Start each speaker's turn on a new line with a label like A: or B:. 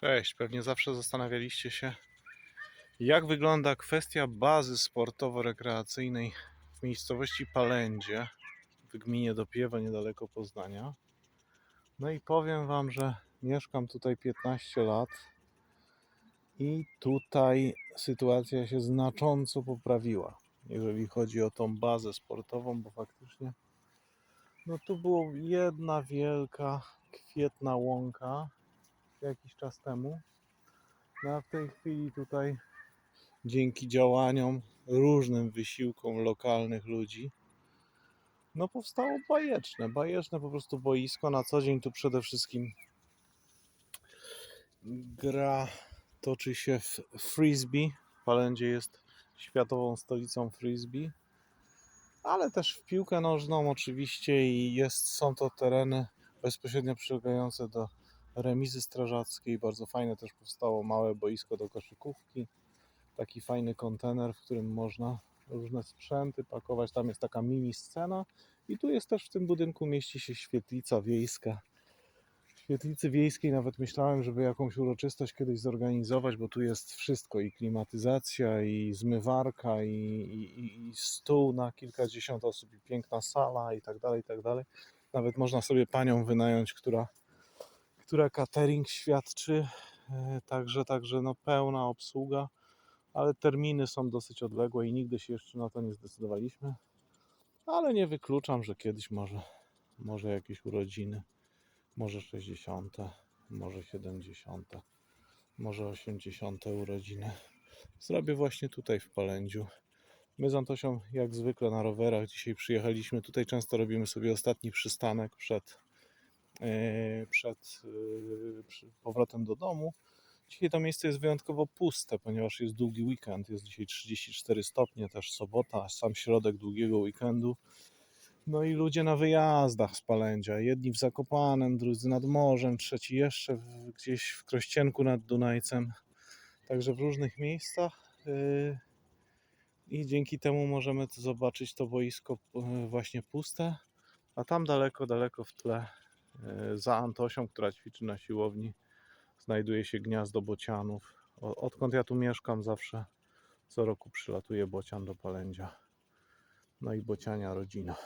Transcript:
A: Cześć, pewnie zawsze zastanawialiście się, jak wygląda kwestia bazy sportowo-rekreacyjnej w miejscowości Palędzie w gminie Dopiewa, niedaleko Poznania. No i powiem Wam, że mieszkam tutaj 15 lat i tutaj sytuacja się znacząco poprawiła, jeżeli chodzi o tą bazę sportową, bo faktycznie no tu była jedna wielka, kwietna łąka jakiś czas temu. No a w tej chwili tutaj dzięki działaniom, różnym wysiłkom lokalnych ludzi, no powstało bajeczne, bajeczne po prostu boisko. Na co dzień tu przede wszystkim gra toczy się w frisbee. Palendzie jest światową stolicą frisbee, ale też w piłkę nożną oczywiście i jest, są to tereny bezpośrednio przylegające do remizy strażackiej. Bardzo fajne też powstało małe boisko do koszykówki. Taki fajny kontener, w którym można różne sprzęty pakować. Tam jest taka mini scena i tu jest też w tym budynku mieści się świetlica wiejska. W świetlicy wiejskiej nawet myślałem, żeby jakąś uroczystość kiedyś zorganizować, bo tu jest wszystko i klimatyzacja, i zmywarka, i, i, i- stół na kilkadziesiąt osób, i piękna sala, i tak dalej, i tak dalej. Nawet można sobie panią wynająć, która która catering świadczy. E, Także, także no pełna obsługa, ale terminy są dosyć odległe i nigdy się jeszcze na to nie zdecydowaliśmy. Ale nie wykluczam, że kiedyś może, może jakieś urodziny, może 60, może 70, może 80 urodziny. Zrobię właśnie tutaj w Palędziu. My z Antosią jak zwykle na rowerach dzisiaj przyjechaliśmy. Tutaj często robimy sobie ostatni przystanek przed, przed e, powrotem do domu. Dzisiaj to miejsce jest wyjątkowo puste, ponieważ jest długi weekend. Jest dzisiaj 34 stopnie, też sobota, sam środek długiego weekendu. No i ludzie na wyjazdach z Palędzia. Jedni w Zakopanem, drudzy nad morzem, trzeci jeszcze w, gdzieś w Krościenku nad Dunajcem. Także w różnych miejscach. Yy, I dzięki temu możemy zobaczyć to boisko właśnie puste. A tam daleko, daleko w tle, za Antosią, która ćwiczy na siłowni, znajduje się gniazdo bocianów. Odkąd ja tu mieszkam, zawsze co roku przylatuje bocian do Palędzia. No i bociania rodzina.